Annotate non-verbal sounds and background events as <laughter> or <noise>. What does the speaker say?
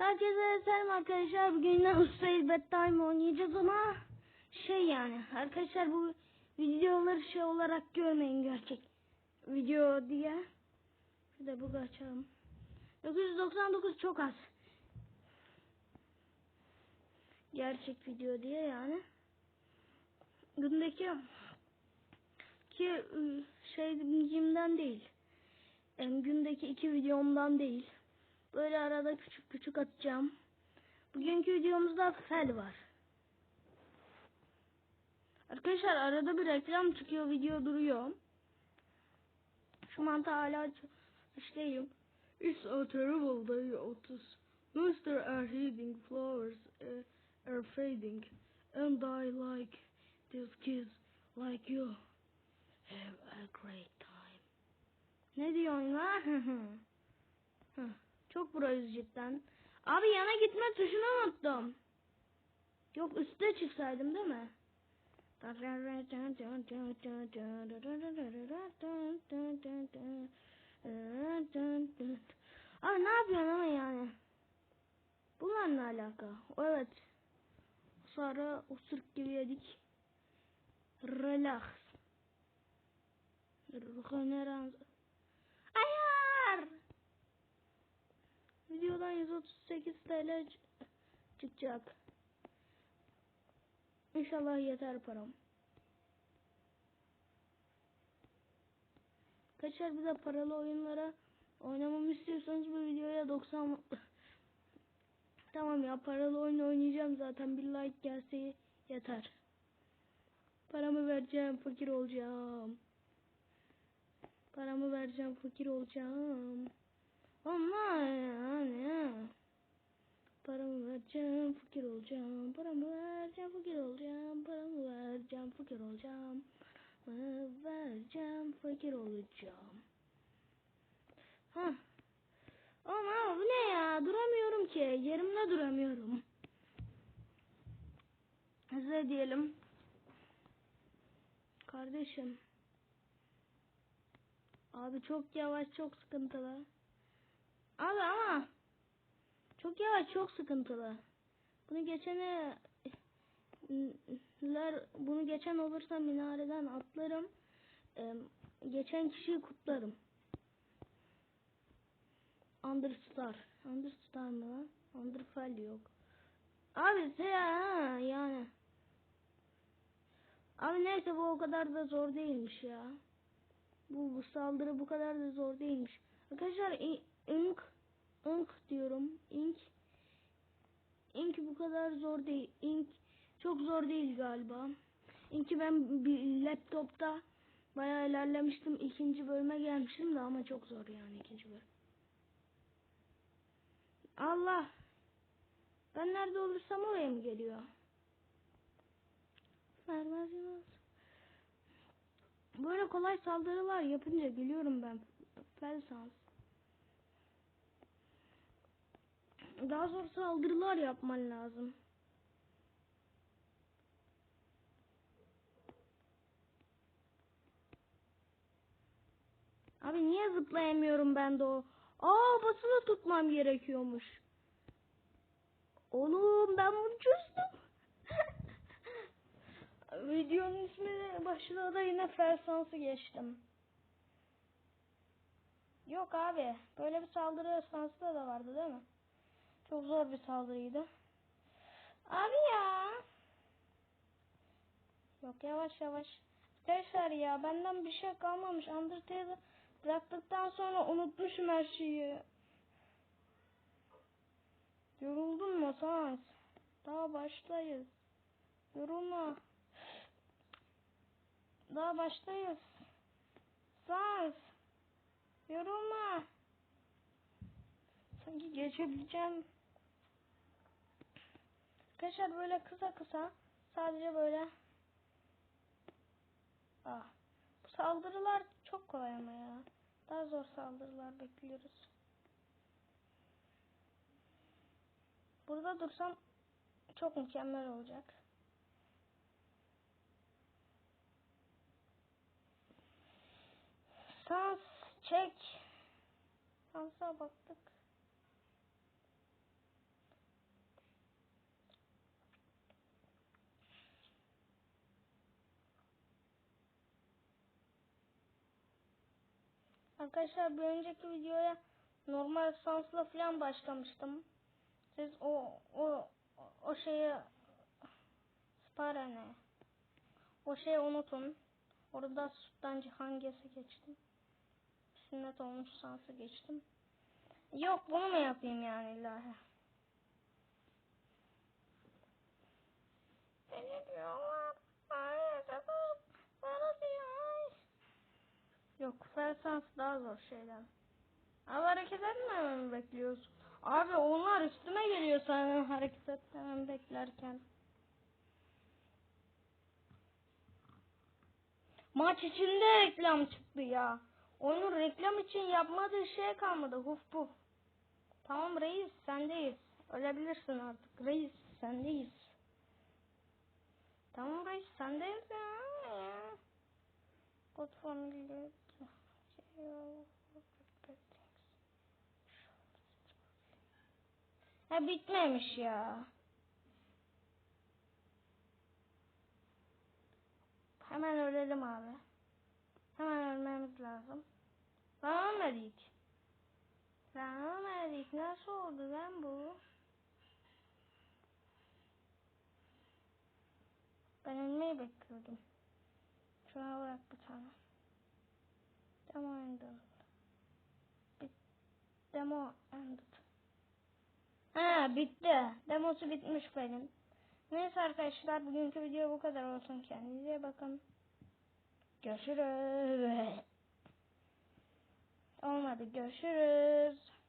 Herkese selam arkadaşlar. Bugün yine Ustayız Bedtime oynayacağız ama şey yani arkadaşlar bu videoları şey olarak görmeyin gerçek video diye. De bu açalım. 999 çok az. Gerçek video diye yani. Gündeki ki ıı, şeyimden değil. Em, gündeki iki videomdan değil. Böyle arada küçük küçük atacağım. Bugünkü videomuzda fel var. Arkadaşlar arada bir reklam çıkıyor, video duruyor. Şu mantı hala işleyim. It's a terrible day, Otis. Monster are hiding, flowers uh, are fading, and I like these kids like you. Have a great time. Ne diyorsun lan? <laughs> Çok burayız cidden. Abi yana gitme tuşunu unuttum. Yok üstte çıksaydım değil mi? Abi ne yapıyorsun ama yani? Bunlar ne alaka? Evet. Sonra osuruk gibi yedik. Relax. Regenerans. Videodan 138 TL çıkacak. İnşallah yeter param. Kaçar bir de paralı oyunlara oynamamı istiyorsanız bu videoya 90 <laughs> Tamam ya paralı oyun oynayacağım zaten bir like gelse yeter. Paramı vereceğim fakir olacağım. Paramı vereceğim fakir olacağım. Ama yani paramı vereceğim fakir olacağım. Paramı vereceğim fakir olacağım. Paramı vereceğim fakir olacağım. Paramı vereceğim fakir olacağım. Ha. Ama bu ne ya? Duramıyorum ki. Yerimde duramıyorum. Size diyelim. Kardeşim. Abi çok yavaş çok sıkıntılı. Abi ama çok yavaş çok sıkıntılı. Bunu geçene bunu geçen olursa minareden atlarım. Ee, geçen kişiyi kutlarım. Understar. Understar mı lan? Underfell yok. Abi se ha yani. Abi neyse bu o kadar da zor değilmiş ya. Bu, bu saldırı bu kadar da zor değilmiş. Arkadaşlar ink ink diyorum. Ink ink bu kadar zor değil. Ink çok zor değil galiba. Ink'i ben bir laptopta bayağı ilerlemiştim. İkinci bölüme gelmiştim de ama çok zor yani ikinci bölüm. Allah. Ben nerede olursam oraya mı geliyor? Vermez yemez. Böyle kolay saldırılar yapınca geliyorum ben. Felsans. Daha zor saldırılar yapman lazım. Abi niye zıplayamıyorum ben de o? Aa basılı tutmam gerekiyormuş. Oğlum ben bunu çözdüm. <laughs> Videonun ismi başlığı da yine Fersans'ı geçtim. Yok abi. Böyle bir saldırı esnası da vardı değil mi? Çok zor bir saldırıydı. Abi ya. Yok yavaş yavaş. Arkadaşlar ya benden bir şey kalmamış. Undertale'ı bıraktıktan sonra unutmuşum her şeyi. Yoruldun mu Sans? Daha başlayız. Yorulma. Daha başlayız. Sans. Yorulma. Sanki geçebileceğim. Arkadaşlar böyle kısa kısa sadece böyle ah. Bu saldırılar çok kolay ama ya. Daha zor saldırılar bekliyoruz. Burada dursam çok mükemmel olacak. Sans çek. Sans'a baktık. Arkadaşlar bir önceki videoya normal sansla falan başlamıştım. Siz o o o şeyi spara ne? O şeyi unutun. Orada sütten hangisi geçtim? Sünnet olmuş sansı geçtim. Yok bunu mu yapayım yani ilahi? Beni diyorlar. Yok Fersans daha zor şeyden. Abi hareket etmememi bekliyorsun. Abi onlar üstüme geliyor sana hareket etmemi beklerken. Maç içinde reklam çıktı ya. Oyunun reklam için yapmadığı şey kalmadı. Huf puf. Tamam reis sendeyiz. Ölebilirsin artık. Reis sendeyiz. Tamam reis sendeyiz ya. Good family. Ha bitmemiş ya. Hemen ölelim abi. Hemen ölmemiz lazım. Lan ölmedik. Lan ölmedik. Nasıl oldu lan bu? Ben ölmeyi bekliyordum. Şuna bırak bir tane. Demo ended. Bit Demo ended. Ha bitti. Demosu bitmiş benim. Neyse arkadaşlar bugünkü video bu kadar olsun. Kendinize bakın. Görüşürüz. Olmadı görüşürüz.